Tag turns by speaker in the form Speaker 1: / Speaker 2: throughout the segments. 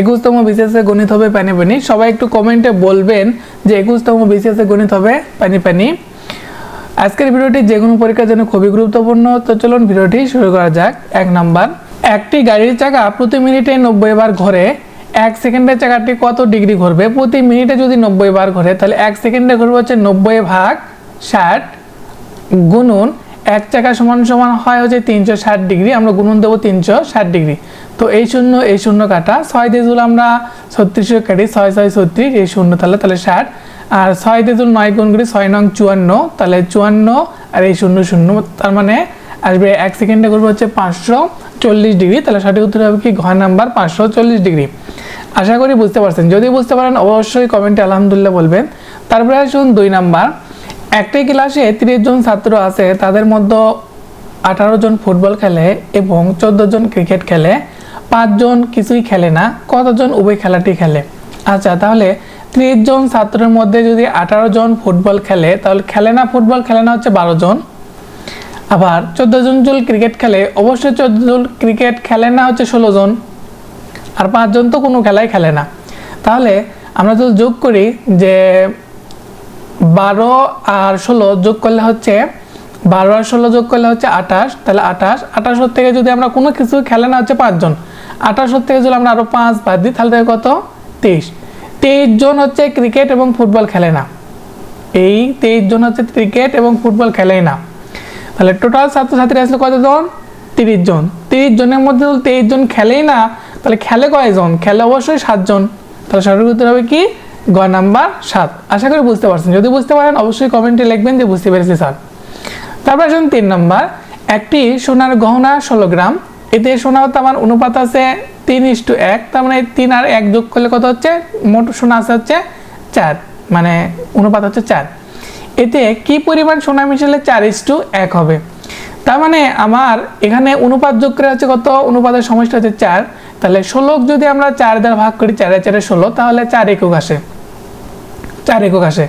Speaker 1: একুশতম বিসিএসে গণিত হবে পানি পানি। সবাই একটু কমেন্টে বলবেন যে একুশতম বিসিএসে গণিত হবে পানি পানি। আজকের ভিডিওটি যে কোনো পরীক্ষার জন্য খুবই গুরুত্বপূর্ণ। তো চলুন ভিডিওটি শুরু করা যাক। এক নাম্বার, একটি গাড়ির চাকা প্রতি মিনিটে নব্বই বার ঘোরে। এক সেকেন্ডের চাকাটি কত ডিগ্রি ঘুরবে? প্রতি মিনিটে যদি নব্বই বার ঘোরে, তাহলে এক সেকেন্ডে ঘুরবে হচ্ছে নব্বই ভাগ ষাট গুনুন এক চাকা সমান সমান হয় হচ্ছে তিনশো ষাট ডিগ্রি, আমরা গুনুন দেবো তিনশো ষাট ডিগ্রি। তো এই শূন্য এই শূন্য কাটা, ছয় যদি আমরা ছত্রিশশো কাটি ছয় ছয়, ছত্রিশ, এই শূন্য তাহলে তাহলে ষাট। আর ছয় যদি নয় গুণ করি ছয় নং চুয়ান্ন, তাহলে চুয়ান্ন, আর এই শূন্য শূন্য, তার মানে আসবে এক সেকেন্ডে করব হচ্ছে পাঁচশো চল্লিশ ডিগ্রি, তাহলে সঠিক উত্তর হবে কি? ঘর নাম্বার পাঁচশো চল্লিশ ডিগ্রি। আশা করি বুঝতে পারছেন। যদি বুঝতে পারেন, অবশ্যই কমেন্টে আলহামদুলিল্লাহ বলবেন। তারপরে আসুন দুই নাম্বার। একটি ক্লাসে তিরিশ জন ছাত্র আছে, তাদের মধ্যে আঠারো জন ফুটবল খেলে এবং চোদ্দ জন ক্রিকেট খেলে। পাঁচজন কিছুই খেলে না কতজন উভয় খেলাটি খেলে? আচ্ছা তাহলে ত্রিশ জন ছাত্রের মধ্যে যদি আঠারো জন ফুটবল খেলে, তাহলে খেলে না ফুটবল, খেলে না হচ্ছে বারো জন? আবার চোদ্দ জন জন ক্রিকেট খেলে, অবশ্যই চোদ্দ জন ক্রিকেট খেলে না হচ্ছে ষোলো জন। আর পাঁচজন তো কোনো খেলাই খেলে না। তাহলে আমরা যদি যোগ করি যে বারো আর ষোলো যোগ করলে হচ্ছে, বারো আর ষোলো যোগ করলে হচ্ছে আঠাশ, তাহলে আঠাশ। আঠাশোর থেকে যদি আমরা কোনো কিছু খেলে না হচ্ছে পাঁচজন আঠাশোর থেকে যদি আমরা আরও পাঁচ বাদ দিই, তাহলে কত? তেইশ। তেইশ জন হচ্ছে ক্রিকেট এবং ফুটবল খেলে না। এই তেইশ জন হচ্ছে ক্রিকেট এবং ফুটবল খেলেই না। তাহলে টোটাল ছাত্রছাত্রী আসলে কতজন? তিরিশ জন। তিরিশ জনের মধ্যে তেইশ জন খেলেই না, তাহলে খেলে কয়জন? খেলে অবশ্যই সাতজন। তাহলে সঠিক উত্তর হবে কি? গ নাম্বার সাত। আশা করি বুঝতে পারছেন। যদি বুঝতে পারেন, অবশ্যই কমেন্টে লিখবেন যে বুঝতে পেরেছি, স্যার। তারপর আসুন তিন নম্বর। একটি সোনার গহনা ষোলো গ্রাম। এতে সোনা ও তামার অনুপাত আছে তিন ইস্টু এক। তার মানে তিন আর এক যোগ করলে কত হচ্ছে? মোট সোনা আছে হচ্ছে চার। মানে অনুপাত হচ্ছে চার। এতে কি পরিমাণ সোনা মিশালে চার ইস্টু এক হবে? তার মানে আমার এখানে অনুপাত যোগ করে হচ্ছে কত? অনুপাতের সমষ্টি হচ্ছে চার। তাহলে ষোলো যদি আমরা চার দ্বারা ভাগ করি, চারে চারে ষোলো, তাহলে চার একক আসে। চার একক আসে।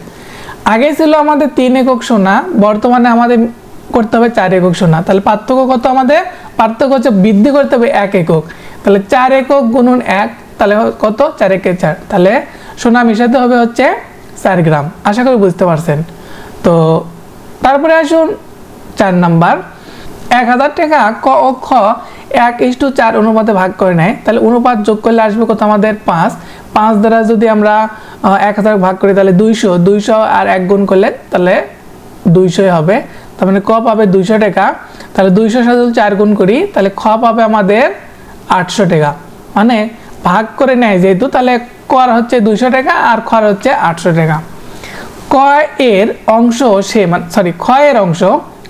Speaker 1: আগে ছিল আমাদের তিন একক সোনা, বর্তমানে আমাদের করতে হবে চার একক সোনা। তাহলে পার্থক্য কত আমাদের? পার্থক্য হচ্ছে বৃদ্ধি করতে হবে এক একক। তাহলে চার একক গুণন এক, তাহলে কত? চার একে চার। তাহলে সোনা মিশাতে হবে হচ্ছে চার গ্রাম। আশা করি বুঝতে পারছেন। তো তারপরে আসুন চার নাম্বার। এক হাজার টাকা ক খ এক ইস্টু চার অনুপাতে ভাগ করে নেয়, তাহলে অনুপাত যোগ করলে আসবে কত আমাদের পাঁচ। পাঁচ দ্বারা যদি আমরা এক হাজার ভাগ করি, তাহলে দুইশো। দুইশো আর এক গুণ করলে তাহলে দুইশোই হবে। তার মানে ক পাবে দুইশো টাকা। তাহলে দুইশোর সাথে যদি চার গুণ করি, তাহলে খ পাবে আমাদের আটশো টাকা। মানে ভাগ করে নেয় যেহেতু, তাহলে কর হচ্ছে দুইশো টাকা আর খর হচ্ছে আটশো টাকা। ক এর অংশ সে মানে সরি ক্ষয়ের অংশ।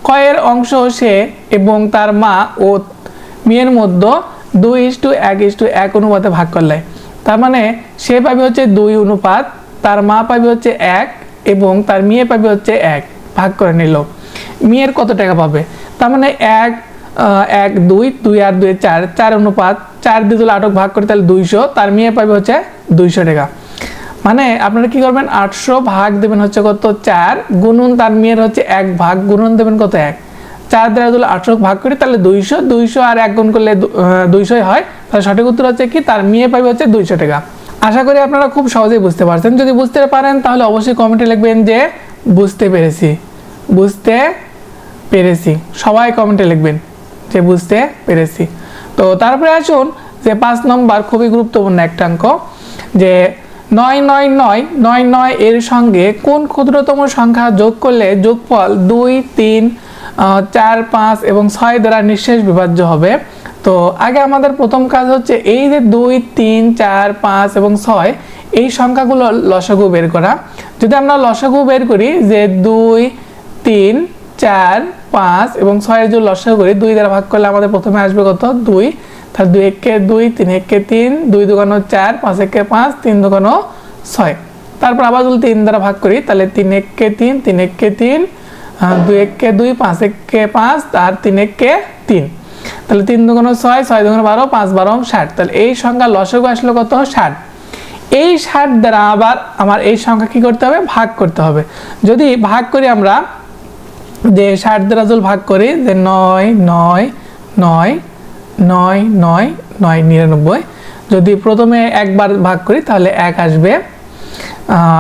Speaker 1: ক্ষয়ের অংশ সে এবং তার মা ও মেয়ের মধ্যে দুই ইস্টু এক ইস্টু এক অনুপাতে ভাগ করলে। তার মানে সে পাবে হচ্ছে দুই অনুপাত, তার মা পাবে হচ্ছে এক এবং তার মেয়ে পাবে হচ্ছে এক, ভাগ করে নিল। মেয়ের কত টাকা পাবে? তার মানে এক এক, দুই দুই আর দুই, চার চার অনুপাত, চার দিয়ে যদি আটক ভাগ করে তাহলে দুইশো, তার মেয়ে পাবে হচ্ছে দুইশো টাকা। মানে আপনারা কি করবেন? আটশো ভাগ দেবেন হচ্ছে কত? চার, গুণন তার মেয়ের হচ্ছে এক ভাগ, গুণন দেবেন কত? এক। চার দ্বারা যদি আটশো ভাগ করি, তাহলে দুইশো দুইশো আর এক গুণ করলে দুইশোই হয়। তাহলে সঠিক উত্তর হচ্ছে কি? তার মেয়ে পাবে হচ্ছে দুইশো টাকা। আশা করি আপনারা খুব সহজেই বুঝতে পারছেন। যদি বুঝতে পারেন, তাহলে অবশ্যই কমেন্টে লিখবেন যে, বুঝতে পেরেছি। বুঝতে পেরেছি। সবাই কমেন্টে লিখবেন যে, বুঝতে পেরেছি। তো তারপরে আসুন যে, পাঁচ নম্বর খুবই গুরুত্বপূর্ণ একটা অঙ্ক, যে নয় নয় নয় নয় নয় এর সঙ্গে কোন ক্ষুদ্রতম সংখ্যা যোগ করলে যোগফল দুই, তিন চার, পাঁচ এবং ছয় দ্বারা নিঃশেষ বিভাজ্য হবে। তো আগে আমাদের প্রথম কাজ হচ্ছে এই যে দুই, তিন, চার, পাঁচ এবং ছয়, এই সংখ্যাগুলো লসাগু বের করা। যদি আমরা লসাগু বের করি যে দুই, তিন, চার, পাঁচ এবং ছয়ের যদি লসাগু করি, দুই দ্বারা ভাগ করলে আমাদের প্রথমে আসবে কত? দুই। তাহলে দুই একে দুই, তিন একে তিন, দুই দোকানো চার, পাঁচ একে পাঁচ, তিন দোকানো ছয়। তারপর আবার যদি তিন দ্বারা ভাগ করি, তাহলে তিন একে তিন তিন একে তিন দুই একে দুই, পাঁচ একে পাঁচ আর তিন একে তিন। তাহলে তিন দোকানো ছয় ছয় দোকানো বারো, পাঁচ বারো, ষাট। তাহলে এই সংখ্যা লসাগু আসলো কত? ষাট। এই ষাট দ্বারা আবার আমার এই সংখ্যা কি করতে হবে? ভাগ করতে হবে। যদি ভাগ করি আমরা, যে ষাট দ্বারা যদি ভাগ করি, যে নয় নয় নয় নয় নয় নয়, নিরানব্বই। যদি প্রথমে একবার ভাগ করি, তাহলে এক আসবে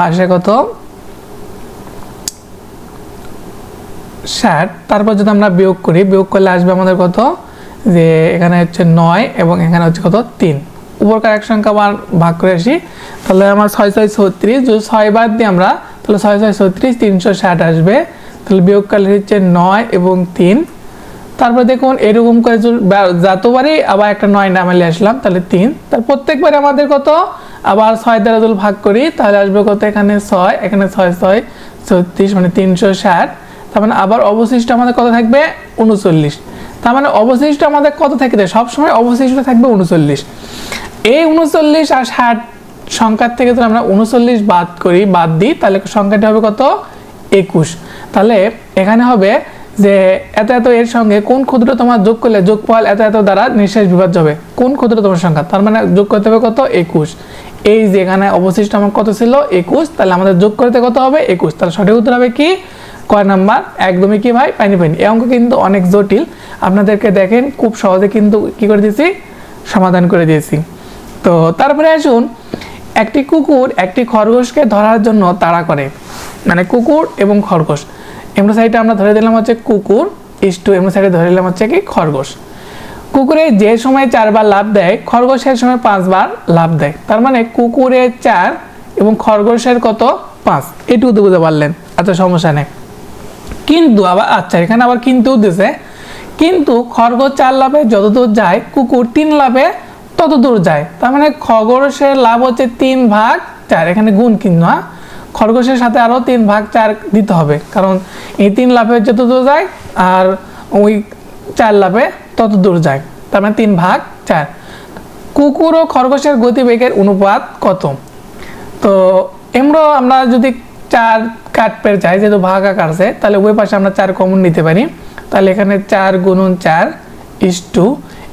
Speaker 1: আসে কত? ষাট, তারপর যদি আমরা বিয়োগ করি, বিয়োগ করলে আসবে আমাদের কত? যে এখানে হচ্ছে নয় এবং এখানে হচ্ছে কত? তিন। উপরকার এক সংখ্যা আবার ভাগ করে আসি, তাহলে আমার ছয় ছয়, ছত্রিশ, যদি ছয় বাদ দিই আমরা, তাহলে ছয় ছয়, ছত্রিশ, তিনশো ষাট আসবে। তাহলে বিয়োগকালে হচ্ছে নয় এবং তিন। তারপর দেখুন, এরকম করে যতবারই আবার একটা নয় নামালে আসলাম, তাহলে তিন। তার প্রত্যেকবারে আমাদের কত? আবার ছয় দ্বারা যদি ভাগ করি, তাহলে আসবে কত? এখানে ছয় এখানে ছয় ছয়, ছত্রিশ মানে তিনশো ষাট। তার মানে আবার অবশিষ্ট আমাদের কত থাকবে? উনচল্লিশ। তার মানে অবশিষ্ট আমাদের কত থাকবে সবসময় অবশিষ্ট থাকবে উনচল্লিশ। এই উনচল্লিশ আর ষাট সংখ্যার থেকে যদি আমরা উনচল্লিশ বাদ করি, বাদ দিই, তাহলে সংখ্যাটি হবে কত? একুশ। তাহলে এখানে হবে যে এত এত এর সঙ্গে কোন ক্ষুদ্রতম যোগ করলে যোগ যোগফল এত এত দ্বারা নিঃশেষ বিভাজ্য হবে? কোন ক্ষুদ্রতম সংখ্যা? তার মানে যোগ করতে হবে কত? একুশ। এই যে এখানে অবশিষ্ট আমার কত ছিল? একুশ। তাহলে আমাদের যোগ করতে কত হবে? একুশ। তাহলে সঠিক উত্তর হবে কি? কয় নাম্বার? একদমই কি ভাই? পাইনি পাইনি। এই অঙ্ক কিন্তু অনেক জটিল। আপনাদেরকে দেখেন, খুব সহজে কিন্তু কি করে দিয়েছি? সমাধান করে দিয়েছি। তো তারপরে আসুন, একটি কুকুর একটি খরগোশকে ধরার জন্য তাড়া করে। মানে কুকুর এবং খরগোশ। এমন সাইডে আমরা ধরে দিলাম হচ্ছে কুকুর ইস টু এমন সাইডে ধরে দিলাম হচ্ছে কি খরগোশ। কুকুরে যে সময় চারবার লাভ দেয়, খরগোশের সময় পাঁচবার লাভ দেয়। তার মানে কুকুরের চার এবং খরগোশের কত? পাঁচ। এটুকু বুঝতে পারলেন। আচ্ছা সমস্যা নেই। কিন্তু আবার আচ্ছা এখানে আবার কিন্তু দিছে। কিন্তু খরগোশ চার লাভে যতদূর যায়, কুকুর তিন লাভে তত দূর যায়। তার মানে খরগোশের লাভ হচ্ছে তিন ভাগ চার। এখানে গুণ কিন্তু হ্যাঁ? খরগোশের সাথে আরও তিন ভাগ চার দিতে হবে। কারণ এই তিন লাভে যত দূর যায় আর ওই চার লাভে তত দূর যায়। তার মানে তিন ভাগ চার। কুকুর ও খরগোশের গতিবেগের অনুপাত কত? তো এমরো আমরা যদি চার কাটপের চাই, যেহেতু ভাগ আকারছে তাহলে ওই পাশে আমরা চার কমন নিতে পারি। তাহলে এখানে চার গুণন চার ইস টু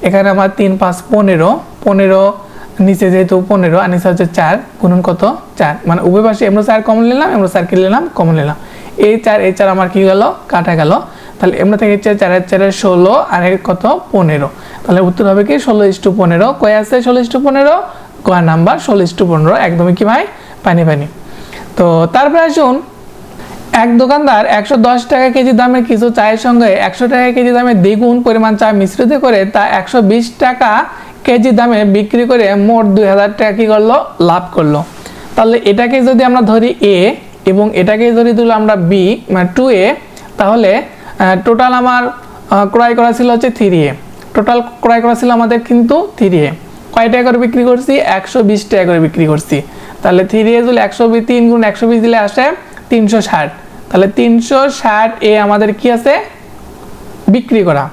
Speaker 1: এখানে আমার তিন পাঁচ পনেরো পনেরো নিচে যেহেতু পনেরো, আর নিচে হচ্ছে চার, গুণন কত? চার। মানে উভয় পাশে এমরো চার কমন নিলাম এমরো চার কি নিলাম কমন নিলাম। এই চার এই চার আমার কি গেল? কাটা গেল। তাহলে এমরা থেকে হচ্ছে চারের চারের ষোলো, আর কত? পনেরো। তাহলে উত্তর হবে কি? ষোলো ইস টু পনেরো। কয় আছে? ষোলো ইস টু পনেরো। কয় নাম্বার? ষোলো ইস টু পনেরো। একদমই কি ভাই? পানি পানি। তো তারপরে আসুন এক দোকানদার একশো দশ টাকা কেজি দামের কিছু চায়ের সঙ্গে একশো টাকা কেজি দামের দ্বিগুণ পরিমাণ চা মিশ্রিত করে তা একশো বিশ টাকা কেজি দামে বিক্রি করে মোট দুই হাজার টাকা কি করল? লাভ করল। তাহলে এটাকে যদি আমরা ধরি এ এবং এটাকে যদি ধরি আমরা বি মানে টু এ তাহলে টোটাল আমার ক্রয় করা ছিল হচ্ছে থ্রি এ টোটাল ক্রয় করা ছিল আমাদের কিন্তু থ্রি এ কয় টাকা করে বিক্রি করছি? একশো বিশ টাকা করে বিক্রি করছি। তাহলে থ্রি এ যদি একশো তিন গুণ একশো বিশ দিলে আসে তিনশো ষাট। তাহলে তিনশো ষাট এ আমাদের কি আছে? বিক্রি করা।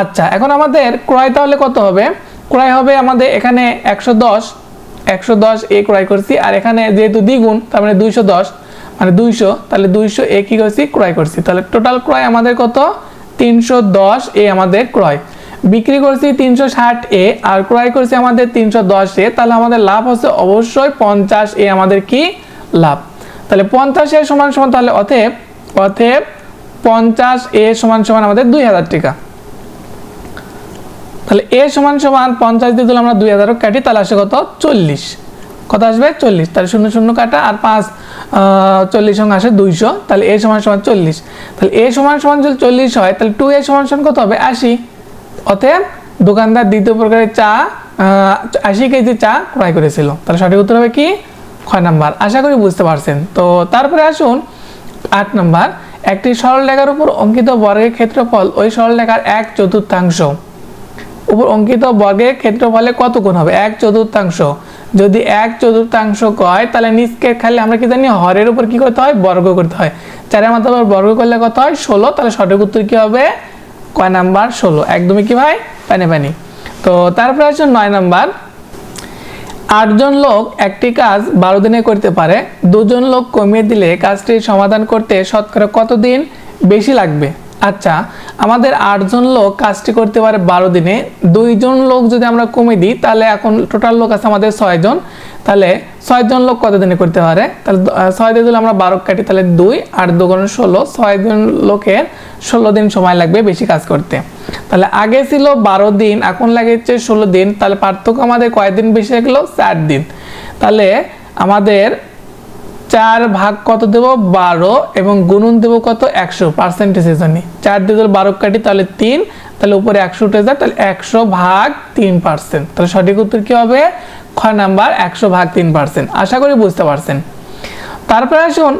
Speaker 1: আচ্ছা এখন আমাদের ক্রয় তাহলে কত হবে? ক্রয় হবে আমাদের এখানে একশো দশ। একশো দশ এ ক্রয় করছি, আর এখানে যেহেতু দ্বিগুণ, তার মানে দুইশো দশ মানে দুইশো, তাহলে দুইশো এ কি করছি? ক্রয় করছি। তাহলে টোটাল ক্রয় আমাদের কত? তিনশো দশ এ আমাদের ক্রয়। বিক্রি করছি তিনশো ষাট এ, আর ক্রয় করছি আমাদের তিনশো দশ এ, তাহলে আমাদের লাভ হচ্ছে অবশ্যই পঞ্চাশ এ আমাদের কি? লাভ। তাহলে পঞ্চাশ এ সমান সমান তাহলে অতএব অতএব পঞ্চাশ এ সমান সমান আমাদের দুই হাজার টাকা। তাহলে এ সমান সমান পঞ্চাশ দিয়ে দিলে আমরা দুই হাজারও কাটি, তাহলে আসে কত? চল্লিশ। কত আসবে? চল্লিশ। তাহলে শূন্য শূন্য কাটা আর পাঁচ চল্লিশ সঙ্গে আসে দুইশো। তাহলে এ সমান সমান চল্লিশ। তাহলে এ সমান সমান যদি চল্লিশ হয়, তাহলে টু এ সমান সমান কত হবে? আশি। অতএব দোকানদার দ্বিতীয় প্রকারের চা আশি কেজি চা ক্রয় করেছিল। তাহলে সঠিক উত্তর হবে কি? ছয় নাম্বার। আশা করি বুঝতে পারছেন। তো তারপরে আসুন আট নাম্বার। একটি সরল রেখার উপর অঙ্কিত বর্গের ক্ষেত্রফল ওই সরল রেখার এক চতুর্থাংশ। উপর অঙ্কিত বর্গের ক্ষেত্রফলে কত গুণ হবে? এক চতুর্থাংশ। যদি এক চতুর্থাংশ কয়, তাহলে নিচকে খালি আমরা কি জানি, হরের উপর কি করতে হয়? বর্গ করতে হয়। চারের মাধ্যমে বর্গ করলে কত হয়? ষোলো। তাহলে সঠিক উত্তর কি হবে? কয় নাম্বার? ষোলো। একদমই কি ভাই? পানি পানি। তো তারপরে আছে নয় নাম্বার। আটজন লোক একটি কাজ বারো দিনে করতে পারে। দুজন লোক কমিয়ে দিলে কাজটির সমাধান করতে শতকরা কতদিন বেশি লাগবে? আচ্ছা আমাদের আটজন লোক কাজটি করতে পারে বারো দিনে। দুইজন লোক যদি আমরা কমিয়ে দিই, তাহলে এখন টোটাল লোক আছে আমাদের ছয়জন। তাহলে ছয়জন লোক কত দিনে করতে পারে? তাহলে ছয় দিয়ে দিলে আমরা বারো কাটি, তাহলে দুই আট দুগুণ ষোলো। ছয়জন লোকের ষোলো দিন সময় লাগবে বেশি কাজ করতে। তাহলে আগে ছিল বারো দিন, এখন লাগেছে ষোলো দিন, তাহলে পার্থক্য আমাদের কয়দিন বেশি গেলো? চার দিন। তাহলে আমাদের চার ভাগ কত দেব? বারো এবং গুণন দেব কত? একশো পার্সেন্টেজ জন্য। চার দিয়ে যদি বারো কাটি, তাহলে তিন, তাহলে উপরে একশো উঠে যায়, তাহলে একশো ভাগ তিন পার্সেন্ট তাহলে সঠিক উত্তর কি হবে? খ নাম্বার, একশো ভাগ তিন পার্সেন্ট আশা করি বুঝতে পারছেন। তারপরে আসুন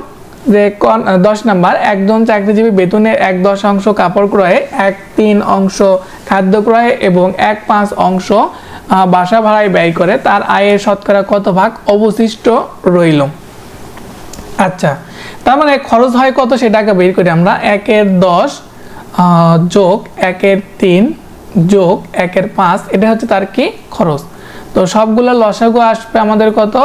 Speaker 1: যে কোন দশ নাম্বার একজন চাকরিজীবী বেতনের এক দশ অংশ কাপড় ক্রয়ে, এক তিন অংশ খাদ্য ক্রয়ে এবং এক পাঁচ অংশ বাসা ভাড়ায় ব্যয় করে। তার আয়ের শতকরা কত ভাগ অবশিষ্ট রইল? আচ্ছা তার মানে খরচ হয় কত সেটাকে বের করি আমরা। একের দশ যোগ একের তিন, যোগ একের পাঁচ, এটা হচ্ছে তার কি খরচ। তো সবগুলো লসাগু আসবে আমাদের কত?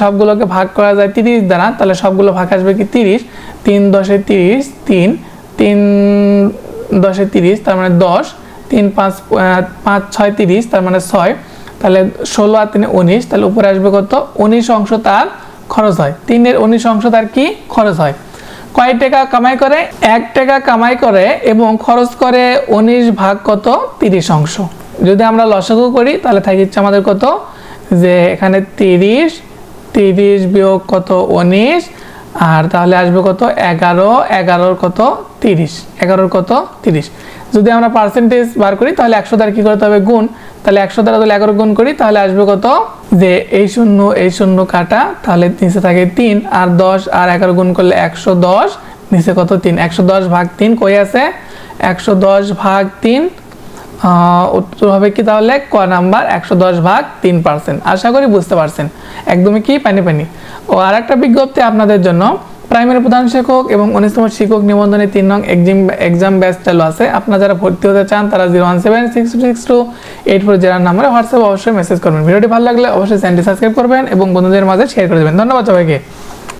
Speaker 1: সবগুলোকে ভাগ করা যায় তিরিশ দ্বারা, তাহলে সবগুলো ভাগ আসবে কি তিরিশ? তিন দশে তিরিশ, তিন তিন দশে তিরিশ, তার মানে দশ, তিন পাঁচ পাঁচ ছয় তিরিশ, তার মানে ছয়, তাহলে ষোলো আর তিনে উনিশ, তাহলে উপরে আসবে কত? উনিশ অংশ তার খরচ হয়। তিনের উনিশ অংশ তার কি? খরচ হয়। কয় টাকা কামাই করে? এক টাকা কামাই করে এবং খরচ করে উনিশ ভাগ কত? তিরিশ অংশ। যদি আমরা লসাগু করি, তাহলে থাকিচ্ছে আমাদের কত? যে এখানে তিরিশ তিরিশ বিয়োগ কত? উনিশ। আর তাহলে আসবে কত? এগারো। এগারোর কত? তিরিশ। এগারোর কত? তিরিশ। যদি আমরা পার্সেন্টেজ বার করি, তাহলে একশো দ্বারা কি করতে হবে? গুণ। তাহলে একশো দ্বারা যদি এগারো গুণ করি, তাহলে আসবে কত? যে এই শূন্য এই শূন্য কাটা, তাহলে নিচে থাকে তিন। আর দশ আর এগারো গুণ করলে একশো দশ। নিচে কত? তিন। একশো দশ ভাগ তিন কই আছে? একশো দশ ভাগ তিন উত্তর হবে কি তাহলে? ক নাম্বার, একশো দশ ভাগ তিন পার্সেন্ট। আশা করি বুঝতে পারছেন। একদমই কি? পানি পানি। ও আর একটা বিজ্ঞপ্তি আপনাদের জন্য। প্রাইমারি প্রধান শিক্ষক এবং উনিশতম শিক্ষক নিবন্ধনে তিন নং এক্সাম এক্সাম ব্যাচ চালু আছে। আপনারা যারা ভর্তি হতে চান, তারা zero one seven six six two eight four জেরার নাম্বারে হোয়াটসঅ্যাপ অবশ্যই মেসেজ করবেন। ভিডিওটি ভালো লাগলে অবশ্যই চ্যানেলটি সাবস্ক্রাইব করবেন এবং বন্ধুদের মাঝে শেয়ার করে দেবেন। ধন্যবাদ সবাইকে।